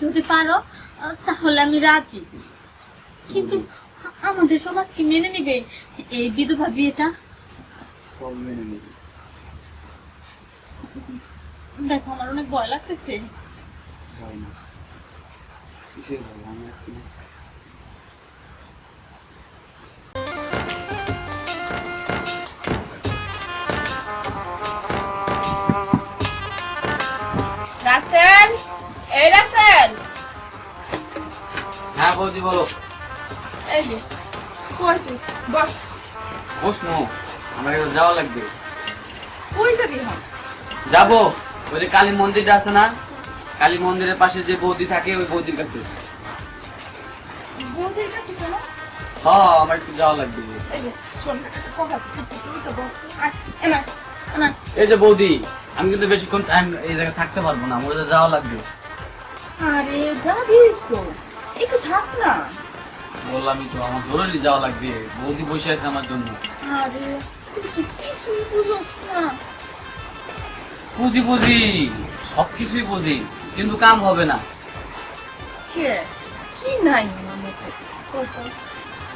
যদি পারো তাহলে আমি রাজি। কিন্তু আমাদের সমাজ কি মেনে নেবে? এই বিধবা বিয়েটা? দেখো আমার অনেক ভয় লাগতেছে। ভয় না। কিসের ভয়? আমি হ্যাঁ বৌদি বলো। এই যে কই তুই? বস। বসমো আমার একটু যাওয়া লাগবে। কই যাবি যাব। ওই যে কালী মন্দিরটা আছে না? কালী মন্দিরের পাশে যে বৌদি থাকে ওই বৌদির কাছে। বৌদির কাছে কেন? হ্যাঁ আমার একটু যাওয়া লাগবে। বস। এই যে বৌদি আমি কিন্তু বেশিক্ষণ টাইম এই জায়গায় থাকতে পারব না আমার যাওয়া লাগবে। আরে যাবি তো। একটু থাক না। বললামই তো আমার জরুরি যাওয়া লাগবে। বৌদি বসে আছে আমার জন্য। আরে তুই কিছুই বুঝোস না? বুঝি বুঝি সব কিছুই বুঝি কিন্তু কাম হবে না। কে? কি নাই।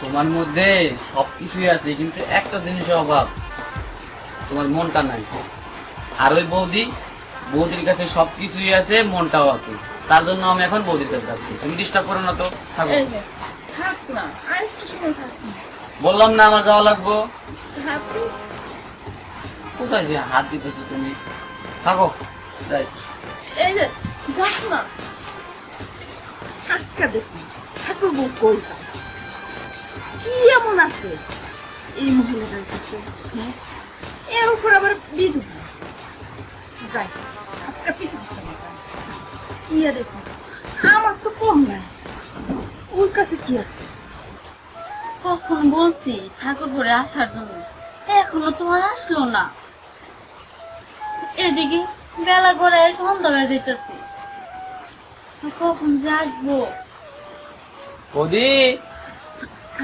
তোমার মধ্যে সব কিছুই আছে কিন্তু একটা জিনিসের অভাব। তোমার মনটা নাই। আর ওই বৌদি বৌদির কাছে সব কিছুই আছে মনটাও আছে। তার জন্য আমি এখন বৌদির কাছে যাচ্ছি। তুমি ডিস্টার্ব করো না তো থাকো। থাক না আর একটু সময় থাক। বললাম না আমার যাওয়া লাগবো। থাক কোথায় যে হাত দিতেছো তুমি? থাকো যাই। এই যে যাস না। আজকে দেখুন ঠাকুর বউ কই? কি এমন আছে? এই মহিলাটার কাছে হ্যাঁ? এর উপর আবার বিধবা যাই আজকে পিছু পিছু আমার তো কম নাই ওর কাছে কি আছে? কখন বলছি ঠাকুর ঘরে আসার জন্য। এখনও তো আসলো না। এদিকে বেলা করে সন্ধ্যা যেতেছে কখন যে আসব? বৌদি।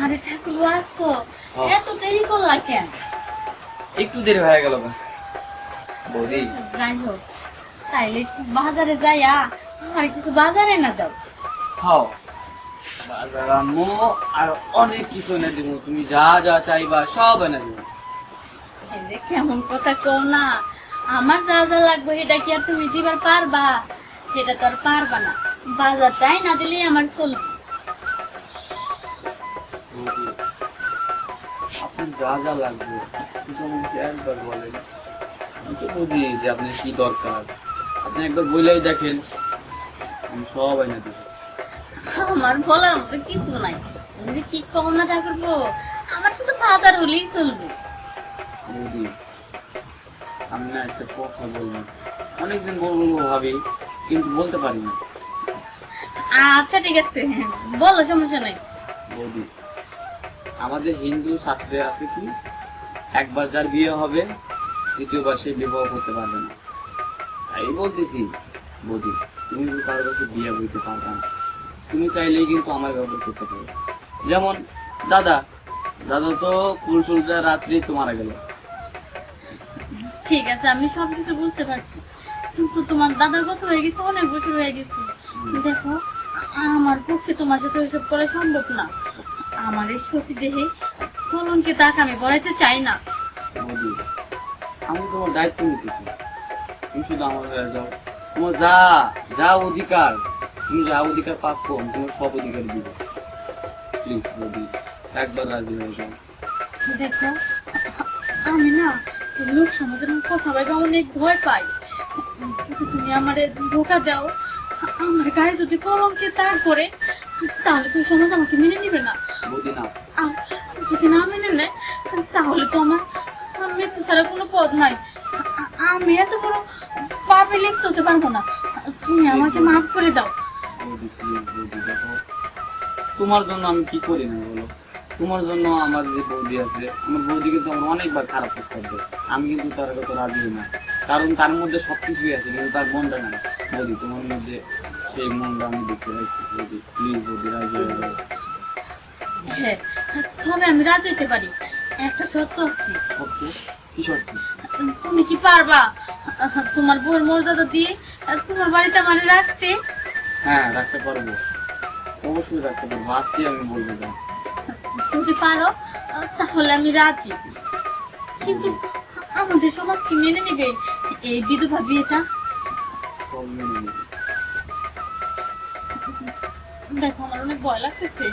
আরে ঠাকুর আসছো? হ্যাঁ। এত দেরি করলা কেন? একটু দেরি হয়ে গেল বৌদি। যাই হোক তাইলে বাজারে যাইয়া আর কিছু বাজারে না দাও। খাও। বাজার আর অনেক কিছু এনে দিব। তুমি যা যা চাইবা সব এনে দিব। কেমন কথা কও না? আমার যা যা লাগবে এটা কি আর তুমি দিবার পারবা? সেটা তো আর পারবা না। বাজারটাই না দিলেই আমার চলবে। আপনার যা যা লাগবে কিন্তু আমাকে একবার বলেন। আমি তো বুঝি যে আপনার কি দরকার। আপনি একবার বলেই দেখেন। আমি সব এনে দেব আমার বলার মতো কিছু নাই। তুমি কি কম না ঠাকুর গো, আমার শুধু বাজার হলেই চলবে। বৌদি আমি না একটা কথা বলব। অনেকদিন বলব ভাবি কিন্তু বলতে পারি না। আচ্ছা ঠিক আছে। বলো সমস্যা নাই। বৌদি আমাদের হিন্দু শাস্ত্রে আছে কি? একবার যার বিয়ে হবে দ্বিতীয়বার সে বিবাহ করতে পারবে না। তাই বলতেছি বৌদি। তুমি কিন্তু কারোর কাছে বিয়ে বইতে পারবে না তুমি চাইলেই কিন্তু আমার ব্যবহার করতে পারো। যেমন দাদা দাদা তো ফুল সুলজা রাত্রি তো মারা গেল। ঠিক আছে আমি সব কিছু বুঝতে পারছি। কিন্তু তোমার দাদা কত হয়ে গেছে? অনেক বছর হয়ে গেছে। দেখো আমার পক্ষে তোমার সাথে ওইসব করা সম্ভব না। আমার এই সতী দেহে কলঙ্কে তাক আমি বড়াইতে চাই না। আমি তোমার দায়িত্ব নিতে চাই। তুমি শুধু আমার হয়ে যাও। তোমার যা যা অধিকার তুমি যা অধিকার প্রাপ্য আমি তোমার সব অধিকার দিব। প্লিজ বৌদি একবার রাজি হয়ে যাও। দেখো আমি না লোক সমাজের কথা ভাবে অনেক ভয় পাই। যদি তুমি আমার ধোকা দাও আমার গায়ে যদি কলঙ্কে তার করে তাহলে তো সমাজ আমাকে মেনে নিবে না। বৌদি না। যদি না মেনে নেয় তাহলে তো আমার মৃত্যু ছাড়া কোনো পথ নাই। আমি এত বড় পারব না। তুমি আমাকে মাফ করে দাও। তোমার জন্য আমি কি করি না বলো? তোমার জন্য আমার যে বৌদি আছে আমার বৌদি কিন্তু আমার অনেকবার খারাপ প্রস্তাব দেয় আমি কিন্তু তার কথা রাজি না। কারণ তার মধ্যে সব কিছুই আছে কিন্তু তার মনটা নাই। বৌদি তোমার মধ্যে সেই মনটা আমি দেখতে পাচ্ছি বৌদি প্লিজ বৌদি রাজি হয়ে যাও। হ্যাঁ তবে আমি রাজি হতে পারি। একটা শর্ত আছে। সত্য কি সত্য তুমি কি পারবা? তোমার বউয়ের মর্যাদা দিয়ে তোমার বাড়িতে আমার রাখতে? হ্যাঁ রাখতে পারব। অবশ্যই রাখতে পারব। আজকে আমি বলব যা যদি পারো তাহলে আমি রাজি। কিন্তু আমাদের সমাজ কি মেনে নেবে? এই বিধবা বিয়েটা? সব মেনে নেবে। দেখো আমার অনেক ভয় লাগতেছে।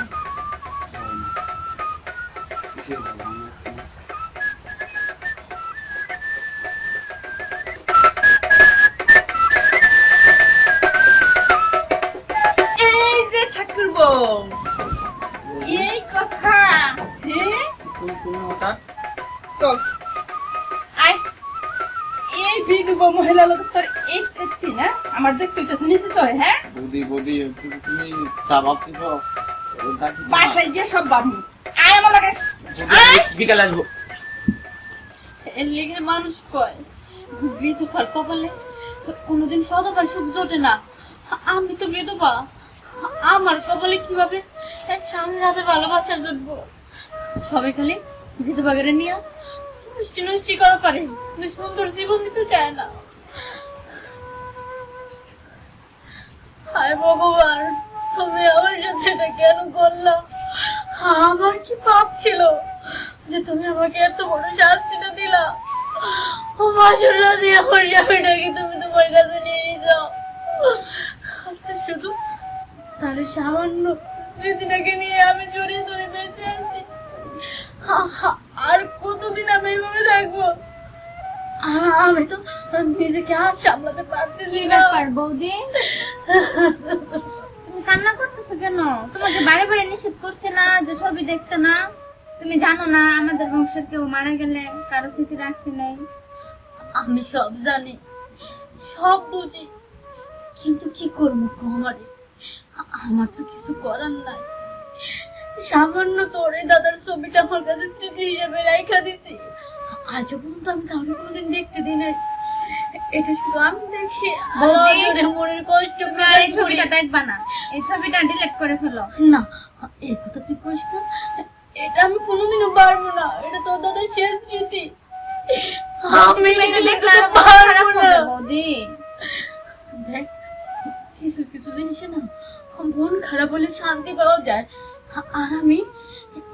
কথা। হ্যাঁ তুমি তুমি চল। আয়। এই বিধবা মহিলা লোক তোর এই কীর্তি না? আমার দেখতে হইতেছে নিশ্চিত বৌদি বৌদি তুমি- তুমি চা ভাবতেছ? বাসায় গিয়ে সব বাবু আয় আমার লাগে। বিকালে আসব। এর লেগে মানুষ কয়? বিধবার কপালে কোনোদিন সদবার সুখ জোটে না। আমি তো বিধবা। আমার কপালে কীভাবে সামনে রাতে ভালোবাসা জুটবো সবাই খালি বিধবা করে নিয়ে নষ্টি নষ্টি করা পারে। কিন্তু সুন্দর জীবন দিতে চায় না। হায় ভগবান, তুমি আমার সাথে এটা কেন করল? আমার কি পাপ ছিল যে তুমি আমাকে এত বড় শাস্তিটা দিলা? ও মাসুরা দিয়ে আমার স্বামীটাকে তুমি তোমার কাছে নিয়ে নিয়ে যাও। শুধু তাহলে সামান্য স্মৃতিটাকে নিয়ে আমি জড়িয়ে ধরে বেঁচে আছি। আর কতদিন আমি এইভাবে থাকব? আমি তো নিজেকে আর সামলাতে পারতেছি না। ব্যাপার বৌদি? তুমি কান্না করতেছো কেন? তোমাকে বারে বারে নিষেধ করছে না যে ছবি দেখতে না? তুমি জানো না আমাদের বংশের কেউ মারা গেলে কারও স্মৃতি রাখতে নেই। আমি সব জানি সব বুঝি কিন্তু কি করব কমারে আমার তো কিছু করার নাই। সামান্য তোর দাদার ছবিটা আমার কাছে স্মৃতি হিসেবে রাইখা দিছি। আজও পর্যন্ত আমি কাউকে কোনোদিন দেখতে দিই নাই। এটা শুধু আমি দেখি বৌদি, মনের কষ্ট তুমি আর এই ছবিটা দেখবা না। এই ছবিটা ডিলিট করে ফেলো। না এই কথা তুই কইস না। এটা আমি কোনোদিনও পারব না। এটা তোর দাদার শেষ স্মৃতি। তুমি এটা দেখলে পারব না। বৌদি। দেখ কিছু কিছু না? মন খারাপ হলে শান্তি পাওয়া যায়। আর আমি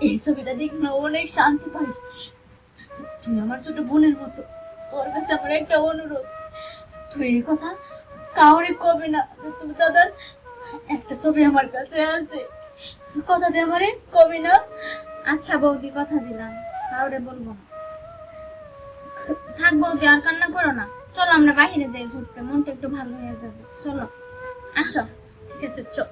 এই ছবিটা দেখে না অনেক শান্তি পাই। তুই আমার ছোট বোনের মতো। তোর কাছে আমার একটা অনুরোধ। তুই এই কথা কাউরে কবে না। তুমি দাদার একটা ছবি আমার কাছে আছে। কথা দে আমারে কবে না। আচ্ছা বৌদি, কথা দিলাম। কাউরে বলব না। থাক বৌদি, আর কান্না করো না। চলো আমরা বাহিরে যাই ঘুরতে। মনটা একটু ভালো হয়ে যাবে। চলো। আসো ঠিক আছে চল